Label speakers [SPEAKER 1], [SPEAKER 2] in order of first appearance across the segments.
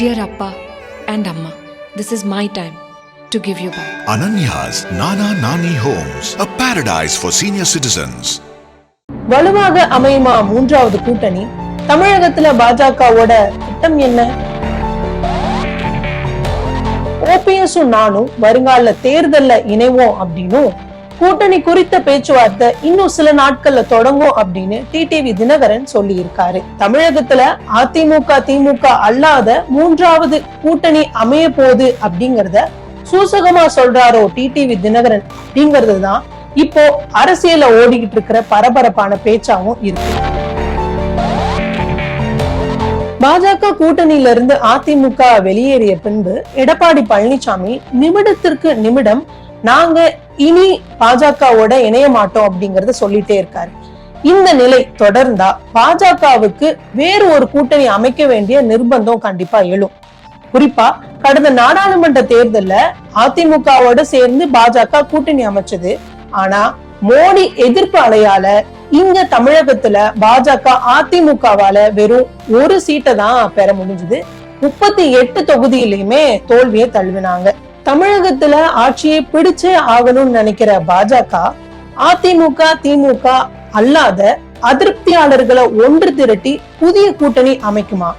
[SPEAKER 1] Dear Appa and Amma, this is my time to give you back.
[SPEAKER 2] Ananya's Nana Nani Homes, a paradise for senior citizens.
[SPEAKER 3] வலுவாக அமையுமா மூன்றாவது கூட்டணி தமிழகத்துல பாஜகவோட திட்டம் என்ன ஓபிஎஸும் நானும் வருங்கால தேர்தல்ல இணைவோம் அப்படின்னும் கூட்டணி குறித்த பேச்சுவார்த்தை இன்னும் சில நாட்கள்ல தொடங்கும் அப்படின்னு டிடிவி தினகரன் சொல்லி இருக்காரு தமிழகத்துல அதிமுக திமுக அல்லாத மூன்றாவது கூட்டணி அமைய போகுது அப்படிங்கறத சூசகமா சொல்றாரோ டிடிவி தினகரன் அப்படிங்கிறது தான் இப்போ அரசியல ஓடிக்கிட்டு இருக்கிற பரபரப்பான பேச்சாவும் இருக்கு. பாஜக கூட்டணியில இருந்து அதிமுக வெளியேறிய பின்பு எடப்பாடி பழனிசாமி நிமிடத்திற்கு நிமிடம் நாங்க இனி பாஜகவோட இணைய மாட்டோம் அப்படிங்கறத சொல்லிட்டே இருக்காரு. இந்த நிலை தொடர்ந்தா பாஜகவுக்கு வேறு ஒரு கூட்டணி அமைக்க வேண்டிய நிர்பந்தம் கண்டிப்பா எழும். குறிப்பா கடந்த நாடாளுமன்ற தேர்தல்ல அதிமுகவோட சேர்ந்து பாஜக கூட்டணி அமைச்சது. ஆனா மோடி எதிர்ப்பு அலையால இங்க தமிழகத்துல பாஜக அதிமுகவால வெறும் ஒரு சீட்டை தான் பெற முடிஞ்சது. முப்பத்தி எட்டு தொகுதியிலையுமே தோல்வியை தழுவினாங்க. தமிழகத்துல ஆட்சியை பிடிச்சே ஆகணும்னு நினைக்கிற பாஜக அதிமுக திமுக அல்லாத அதிருப்தியாளர்களை ஒன்று திரட்டி புதிய கூட்டணி அமைக்குமா?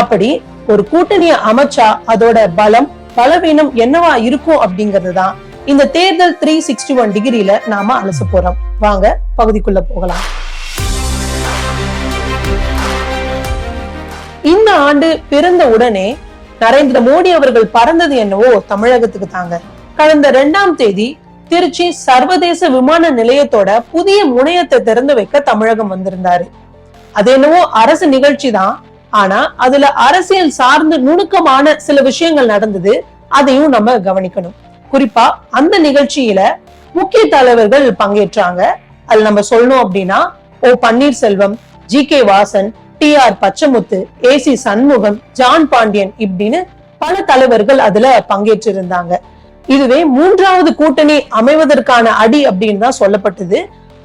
[SPEAKER 3] அப்படி ஒரு கூட்டணியை அமைச்சா அதோட பலம் பலவீனம் என்னவா இருக்கும் அப்படிங்கிறது தான் இந்த தேர்தல் த்ரீ சிக்ஸ்டி ஒன் டிகிரியில நாம அலச போறோம். வாங்க பகுதிக்குள்ள போகலாம். இந்த ஆண்டு பிறந்த உடனே நரேந்திர மோடி அவர்கள் பறந்தது என்னவோ தமிழகத்துக்கு தாங்க. கடந்த இரண்டாம் தேதி திருச்சி சர்வதேச விமான நிலையத்தோட புதிய முனையத்தை திறந்து வைக்க தமிழகம் வந்திருந்தாரு. அது என்னவோ அரசு நிகழ்ச்சி தான். ஆனா அதுல அரசியல் சார்ந்து நுணுக்கமான சில விஷயங்கள் நடந்தது அதையும் நம்ம கவனிக்கணும். குறிப்பா அந்த நிகழ்ச்சியில முக்கிய தலைவர்கள் பங்கேற்றாங்க. அதுல நம்ம சொல்லணும் அப்படின்னா O Panneerselvam G K Vasan T R Pachamuthu A C Shanmugam John Pandian இப்படின்னு பல தலைவர்கள் அதுல பங்கேற்றிருந்தாங்க. இதுவே மூன்றாவது கூட்டணி அமைவதற்கான அடி அப்படின்னு தான் சொல்லப்பட்டது.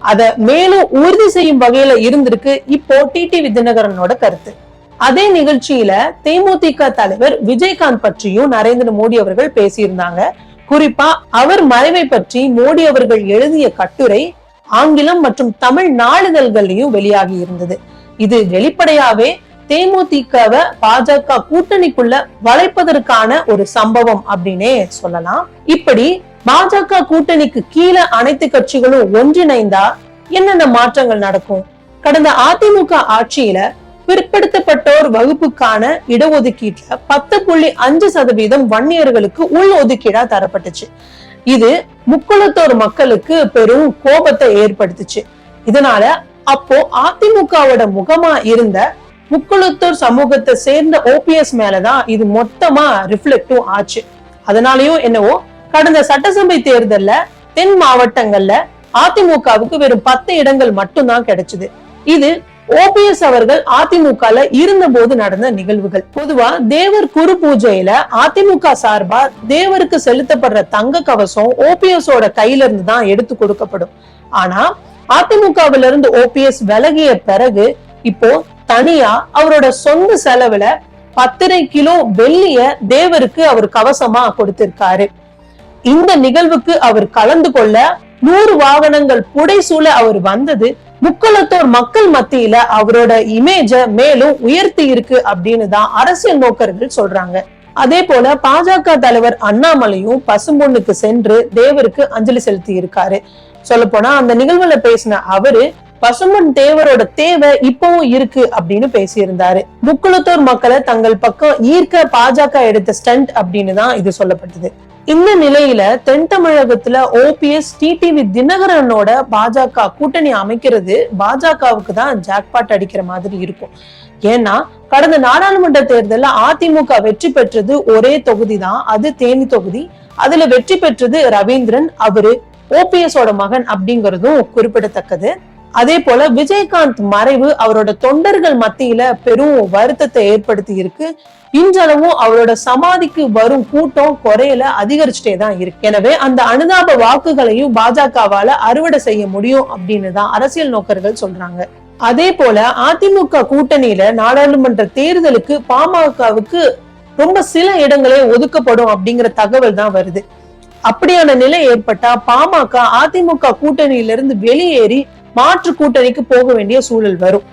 [SPEAKER 3] அதை மேலும் உறுதி செய்யும் வகையில இருந்திருக்கு இப்போ டிடிவி விஜயநகரனோட கருத்து. அதே நிகழ்ச்சியில தேமுதிக தலைவர் விஜயகாந்த் பற்றியும் நரேந்திர மோடி அவர்கள் பேசியிருந்தாங்க. குறிப்பா அவர் மறைவை பற்றி மோடி அவர்கள் எழுதிய கட்டுரை ஆங்கிலம் மற்றும் தமிழ் நாளிதழ்கள்லயும் வெளியாகி இருந்தது. இது வெளிப்படையாவே தேமுதிகவை பாஜக கூட்டணிக்குள்ள வளைப்பதற்கான ஒரு சம்பவம் அப்படின்னே சொல்லலாம். இப்படி பாஜக கூட்டணிக்கு கீழே அனைத்து கட்சிகளும் ஒன்றிணைந்தா என்னென்ன மாற்றங்கள் நடக்கும்? கடந்த அதிமுக ஆட்சியில பிற்படுத்தப்பட்டோர் வகுப்புக்கான இடஒதுக்கீட்டுல பத்து புள்ளி அஞ்சு சதவீதம் வன்னியர்களுக்கு உள் ஒதுக்கீடா தரப்பட்டுச்சு. இது முக்குளத்தோர் மக்களுக்கு பெரும் கோபத்தை ஏற்படுத்துச்சு. இதனால அப்போ அதிமுகவோட முகமா இருந்த முக்குளத்தூர் சமூகத்தை சேர்ந்த ஓபிஎஸ் மேலதான் இது மொத்தமா ரிஃப்ளெக்டும் ஆச்சு. அதனாலயும் என்னவோ கடந்த சட்டசபை தேர்தல்ல தென் மாவட்டங்கள்ல அதிமுகவுக்கு வெறும் பத்து இடங்கள் மட்டும்தான் கிடைச்சது. இது ஓபிஎஸ் அவர்கள் அதிமுகல இருந்த போது நடந்த நிகழ்வுகள். பொதுவா தேவர் குரு பூஜையில அதிமுக சார்பா தேவருக்கு செலுத்தப்படுற தங்க கவசம் ஓபிஎஸ் ஓட கையில இருந்து தான் எடுத்து கொடுக்கப்படும். ஆனா அதிமுகவில இருந்து ஓபிஎஸ் விலகிய பிறகு இப்போ தனியா அவரோட சொந்த செலவுல பத்தரை கிலோ வெள்ளிய தேவருக்கு அவர் கவசமா கொடுத்திருக்காரு. இந்த நிகழ்வுக்கு அவர் கலந்து கொள்ள நூறு வாகனங்கள் புடைசூழ அவர் வந்தது முக்களத்தோர் மக்கள் மத்தியில அவரோட இமேஜ மேலும் உயர்த்தி இருக்கு அப்படின்னு தான் அரசியல் நோக்கர்கள் சொல்றாங்க. அதே போல பாஜக தலைவர் அண்ணாமலையும் பசும்பொண்ணுக்கு சென்று தேவருக்கு அஞ்சலி செலுத்தி இருக்காரு. சொல்ல போனா அந்த நிகழ்வுல பேசின அவரு பசும்பொன் தேவரோட தேவை இப்பவும் இருக்கு அப்படின்னு பேசியிருந்தாரு. முக்குளத்தூர் மக்களை தங்கள் பக்கம் ஈர்க்க பாஜக எடுத்த ஸ்டண்ட் அப்படின்னு தான் இது சொல்லப்பட்டது. இந்த நிலையில தென் தமிழகத்துல ஓபிஎஸ் டிடிவி தினகரனோட பாஜக கூட்டணி அமைக்கிறது பாஜகவுக்கு தான் ஜாக்பாட் அடிக்கிற மாதிரி இருக்கும். ஏன்னா கடந்த நாடாளுமன்ற தேர்தலில் அதிமுக வெற்றி பெற்றது ஒரே தொகுதி தான் அது தேனி தொகுதி. அதுல வெற்றி பெற்றது ரவீந்திரன் அவரு ஓபிஎஸ் ஓட மகன் அப்படிங்கறதும் குறிப்பிடத்தக்கது. அதே போல விஜயகாந்த் மறைவு அவரோட தொண்டர்கள் மத்தியில பெரும் வருத்தத்தை ஏற்படுத்தி இருக்கு இன்றளவும் அவரோட சமாதிக்கு வரும் கூட்டம் குறையில அதிகரிச்சுட்டே தான் இருக்கு. எனவே அந்த அனுதாப வாக்குகளையும் பாஜகவால அறுவடை செய்ய முடியும் அப்படின்னு தான் அரசியல் நோக்கர்கள் சொல்றாங்க. அதே போல அதிமுக கூட்டணியில நாடாளுமன்ற தேர்தலுக்கு பாமகவுக்கு ரொம்ப சில இடங்களே ஒதுக்கப்படும் அப்படிங்கிற தகவல் தான் வருது. அப்படியான நிலை ஏற்பட்டா பாமக அதிமுக கூட்டணியிலிருந்து வெளியேறி மாற்று கூட்டணிக்கு போக வேண்டிய சூழல் வரும்.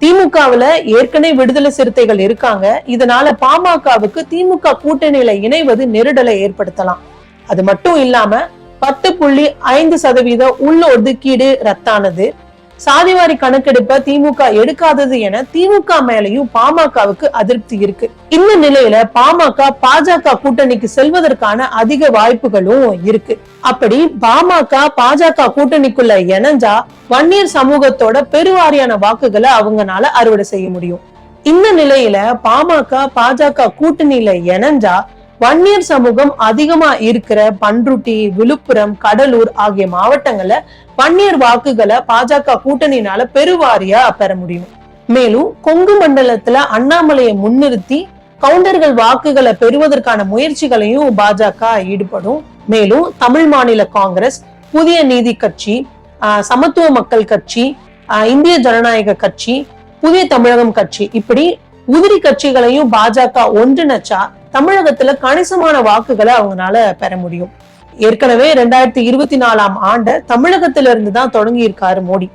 [SPEAKER 3] திமுகவுல ஏற்கனவே விடுதலை சிறுத்தைகள் இருக்காங்க. இதனால பாமகவுக்கு திமுக கூட்டணியில இணைவது நெருடலை ஏற்படுத்தலாம். அது மட்டும் இல்லாம பத்து புள்ளி ஐந்து சதவீத உள்ள ஒதுக்கீடு ரத்தானது. சாதிவாரி கணக்கெடுப்ப திமுக எடுக்காதது என திமுக மேலையும் பாமகவுக்கு அதிருப்தி இருக்கு. இந்த நிலையில பாமக பாஜக கூட்டணிக்கு செல்வதற்கான அதிக வாய்ப்புகளும் இருக்கு. அப்படி பாமக பாஜக கூட்டணிக்குள்ள இணைஞ்சா வன்னியர் சமூகத்தோட பெருவாரியான வாக்குகளை அவங்கனால அறுவடை செய்ய முடியும். இந்த நிலையில பாமக பாஜக கூட்டணியில இணைஞ்சா வன்னியர் சமூகம் அதிகமா இருக்கிற பன்ருட்டி விழுப்புரம் கடலூர் ஆகிய மாவட்டங்கள்ல வன்னியர் வாக்குகளை பாஜக கூட்டணியினால பெருவாரியா பெற முடியும். மேலும் கொங்கு மண்டலத்துல அண்ணாமலையை முன்னிறுத்தி கவுண்டர்கள் வாக்குகளை பெறுவதற்கான முயற்சிகளையும் பாஜக ஈடுபடும். மேலும் தமிழ் மாநில காங்கிரஸ் புதிய நீதி கட்சி சமத்துவ மக்கள் கட்சி இந்திய ஜனநாயக கட்சி புதிய தமிழகம் கட்சி இப்படி உதிரி கட்சிகளையும் பாஜக ஒன்றிணைச்சா தமிழகத்துல கணிசமான வாக்குகளை அவங்களால பெற முடியும். ஏற்கனவே ரெண்டாயிரத்தி இருபத்தி நாலாம் ஆண்டு தமிழகத்தில இருந்து தான் தொடங்கி இருக்காரு மோடி.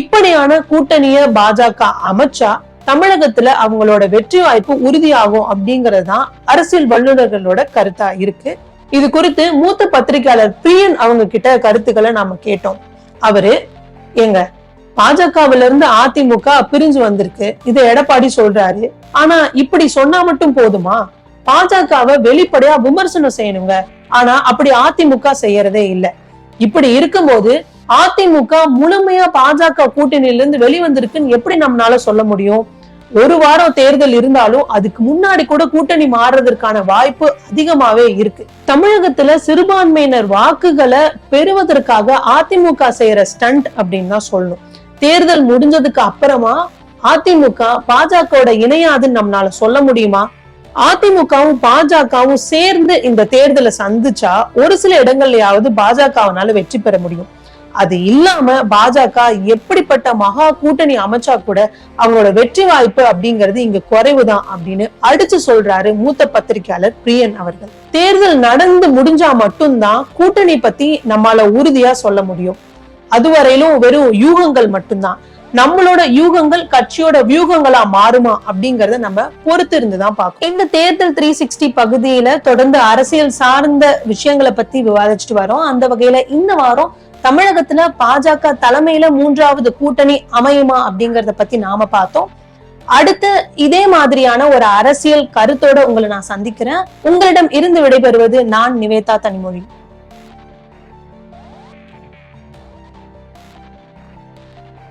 [SPEAKER 3] இப்படியான கூட்டணிய பாஜக அமைச்சா தமிழகத்துல அவங்களோட வெற்றி வாய்ப்பு உறுதியாகும் அப்படிங்கிறது தான் அரசியல் வல்லுநர்களோட கருத்தா இருக்கு. இது குறித்து மூத்த பத்திரிகையாளர் பிரியன் அவங்க கிட்ட கருத்துக்களை நாம கேட்டோம். அவரு எங்க பாஜகவில இருந்து அதிமுக பிரிஞ்சு வந்திருக்கு. இதை எடப்பாடி சொல்றாரு. ஆனா இப்படி சொன்னா மட்டும் போதுமா? பாஜகவை வெளிப்படையா விமர்சனம் செய்யணுங்க. ஆனா அப்படி அதிமுக செய்யறதே இல்ல. இப்படி இருக்கும்போது அதிமுக முழுமையா பாஜக கூட்டணியில இருந்து வெளிவந்திருக்குன்னு எப்படி நம்மளால சொல்ல முடியும்? ஒரு வாரம் தேர்தல் இருந்தாலும் அதுக்கு முன்னாடி கூட கூட்டணி மாறுறதற்கான வாய்ப்பு அதிகமாவே இருக்கு. தமிழகத்துல சிறுபான்மையினர் வாக்குகளை பெறுவதற்காக அதிமுக செய்யற ஸ்டண்ட் அப்படின்னு தான் சொல்லணும். தேர்தல் முடிஞ்சதுக்கு அப்புறமா அதிமுக பாஜகவோட இணையாதுன்னு நம்மளால சொல்ல முடியுமா? அதிமுகவும் பாஜகவும் சேர்ந்து இந்த தேர்தலை சந்திச்சா ஒரு சில இடங்கள்லயாவது பாஜகவனால வெற்றி பெற முடியும். அது இல்லாம பாஜக எப்படிப்பட்ட மகா கூட்டணி அமைச்சா கூட அவங்களோட வெற்றி வாய்ப்பு அப்படிங்கிறது இங்க குறைவுதான் அப்படின்னு அடிச்சு சொல்றாரு மூத்த பத்திரிகையாளர் பிரியன் அவர்கள். தேர்தல் நடந்து முடிஞ்சா மட்டும்தான் கூட்டணி பத்தி நம்மால உறுதியா சொல்ல முடியும். அதுவரையிலும் வெறும் யூகங்கள் மட்டும்தான். நம்மளோட யூகங்கள் கட்சியோட வியூகங்களா மாறுமா அப்படிங்கறத நம்ம பொறுத்து இருந்துதான் பார்க்கணும். இந்த தேர்தல் த்ரீ சிக்ஸ்டி பகுதியில தொடர்ந்து அரசியல் சார்ந்த விஷயங்களை பத்தி விவாதிச்சுட்டு வரோம். அந்த வகையில இந்த வாரம் தமிழகத்துல பாஜக தலைமையில மூன்றாவது கூட்டணி அமையுமா அப்படிங்கறத பத்தி நாம பார்த்தோம். அடுத்து இதே மாதிரியான ஒரு அரசியல் கருத்தோட உங்களை நான் சந்திக்கிறேன். உங்களிடம் இருந்து விடைபெறுவது நான் நிவேதா தனிமொழி.